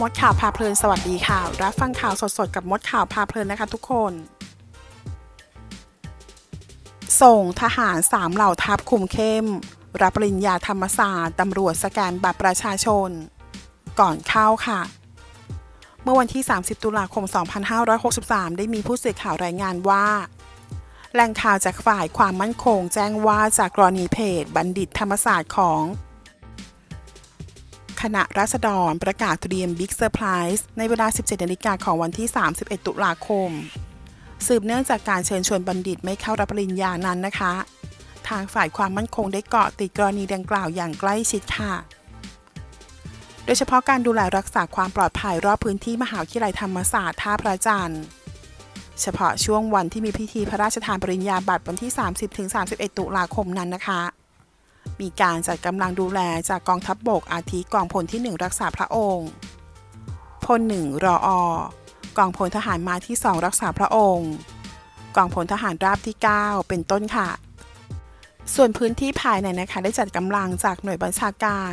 มดข่าวพาเพลินสวัสดีค่ะ รับฟังข่าวสดๆ กับมดข่าวพาเพลินนะคะทุกคน ส่งทหารสามเหล่าทัพคุมเข้ม รับปริญญาธรรมศาสตร์ตำรวจสแกนบัตรประชาชน ก่อนเข้าค่ะ เมื่อวันที่ 30 ตุลาคม 2563 ได้มีผู้สื่อข่าวรายงานว่า แหล่งข่าวจากฝ่ายความมั่นคง แจ้งว่าจากกรณีเพจบัณฑิตธรรมศาสตร์ของ ณะรัษฎรประกาศเตรียมบิ๊กเซอร์ไพรส์ในเวลา 17นาฬิกาของวันที่ 31 ตุลาคม สืบเนื่องจากการเชิญชวนบัณฑิตไม่เข้ารับปริญญานั้นนะคะ ทางฝ่ายความมั่นคงได้เกาะติดกรณีดังกล่าวอย่างใกล้ชิดค่ะ โดยเฉพาะการดูแลรักษาความปลอดภัยรอบพื้นที่มหาวิทยาลัยธรรมศาสตร์ท่าพระจันทร์เฉพาะช่วงวันที่มีพิธีพระราชทานปริญญาบัตรวันที่ 30-31 ตุลาคมนั้นนะคะ มีการจัดกำลังดูแลจากกองทัพบบกอาทิกองพลที่ 1 รักษาพระองค์ พล 1 รออ กองพลทหารมาที่ 2 รักษาพระองค์ กองพลทหารราบที่ 9 เป็นต้นค่ะ ส่วนพื้นที่ภายในนะคะได้จัดกำลังจากหน่วยบัญชาการ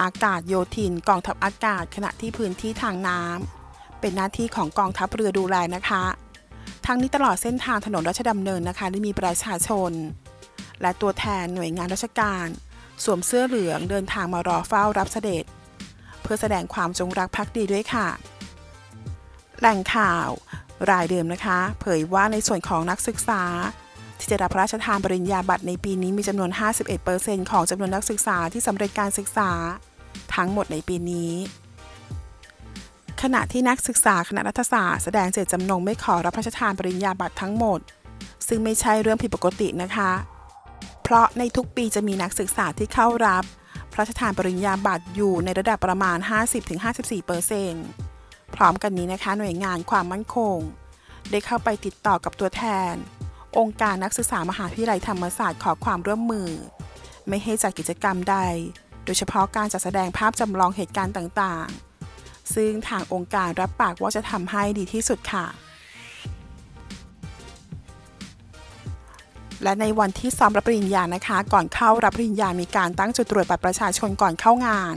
อากาศโยธิน กองทัพอากาศ ขณะที่พื้นที่ทางน้ำเป็นหน้าที่ของกองทัพเรือดูแลนะคะทั้งนี้ตลอดเส้นทางถนนรัชดำเนินนะคะได้มีประชาชน และตัวแทนหน่วยงานราชการ สวมเสื้อเหลืองเดินทางมารอเฝ้ารับเสด็จ เพื่อแสดงความจงรักภักดีด้วยค่ะ แหล่งข่าว รายเดิมนะคะ เผยว่าในส่วนของนักศึกษา ที่จะรับพระราชทานปริญญาบัตรในปีนี้มีจำนวน 51%ของจำนวนนักศึกษาที่สำเร็จการศึกษา ทั้งหมดในปีนี้ขณะที่นักศึกษาคณะรัฐศาสตร์แสดงเจตจำนงไม่ขอรับพระราชทานปริญญาบัตรทั้งหมด ซึ่งไม่ใช่เรื่องผิดปกตินะคะ เพราะในทุกปีจะมีนักศึกษาที่เข้ารับ พระราชทานปริญญาบัตรอยู่ในระดับประมาณ 50-54%พร้อมกันนี้นะคะ หน่วยงานความมั่นคง ได้เข้าไปติดต่อกับตัวแทน องค์การนักศึกษามหาวิทยาลัยธรรมศาสตร์ขอความร่วมมือ ไม่ให้จัดกิจกรรมใด โดยเฉพาะการจัดแสดงภาพจำลองเหตุการณ์ต่างๆ ซึ่งทางองค์การรับปากว่าจะทำให้ดีที่สุดค่ะ และในวันที่ซ้อมรับปริญญานะคะ ก่อนเข้ารับปริญญามีการตั้งจุดตรวจบัตรประชาชนก่อนเข้างาน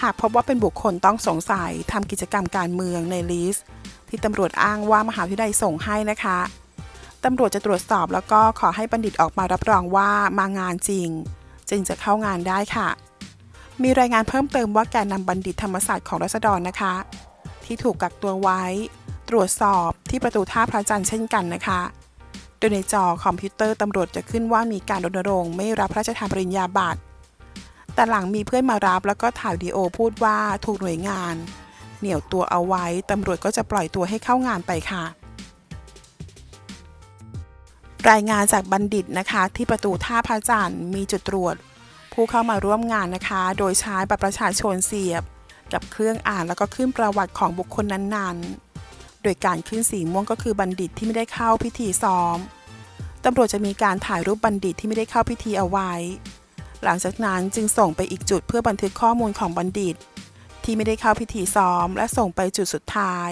หากพบว่าเป็นบุคคลต้องสงสัยทำกิจกรรมการเมืองในลิสต์ ที่ตำรวจอ้างว่ามหาวิทยาลัยส่งให้นะคะตำรวจจะตรวจสอบแล้วก็ขอให้บัณฑิตออกมารับรองว่ามางานจริง จึงจะเข้างานได้ค่ะ มีรายงานเพิ่มเติมว่าแกนนำบัณฑิตธรรมศาสตร์ของรัษฎรนะคะ ที่ถูกกักตัวไว้ ตรวจสอบที่ประตูท่าพระจันทร์เช่นกันนะคะ ดยในจอคอมพิวเตอร์ตำรวจจะขึ้นว่ามีการรณรงค์ไม่รับพระราชทานปริญญาบัตร แต่หลังมีเพื่อนมารับแล้วก็ถ่ายวิดีโอพูดว่าถูกหน่วยงาน เหนี่ยวตัวเอาไว้ตำรวจก็จะปล่อยตัวให้เข้างานไปค่ะ รายงานจากบัณฑิตนะคะที่ประตูท่าพระจันทร์มีจุดตรวจ ผู้เข้ามาร่วมงานนะคะ โดยใช้บัตรประชาชนเสียบ กับเครื่องอ่านแล้วก็ขึ้นประวัติของบุคคลนั้นๆ โดยการขึ้นสีม่วงก็คือบัณฑิตที่ไม่ได้เข้าพิธีซ้อมตำรวจจะมีการถ่ายรูปบัณฑิตที่ไม่ได้เข้าพิธีเอาไว้ หลังจากนั้นจึงส่งไปอีกจุดเพื่อบันทึกข้อมูลของบัณฑิต ที่ไม่ได้เข้าพิธีซ้อม และส่งไปจุดสุดท้าย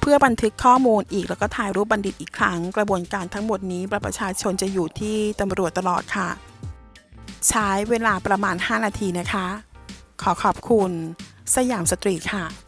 เพื่อบันทึกข้อมูลอีกแล้วก็ถ่ายรูปบัณฑิตอีกครั้ง กระบวนการทั้งหมดนี้ประชาชนจะอยู่ที่ตำรวจตลอดค่ะ ใช้เวลาประมาณ 5 นาทีนะคะ ขอขอบคุณ สยามสตรีทค่ะ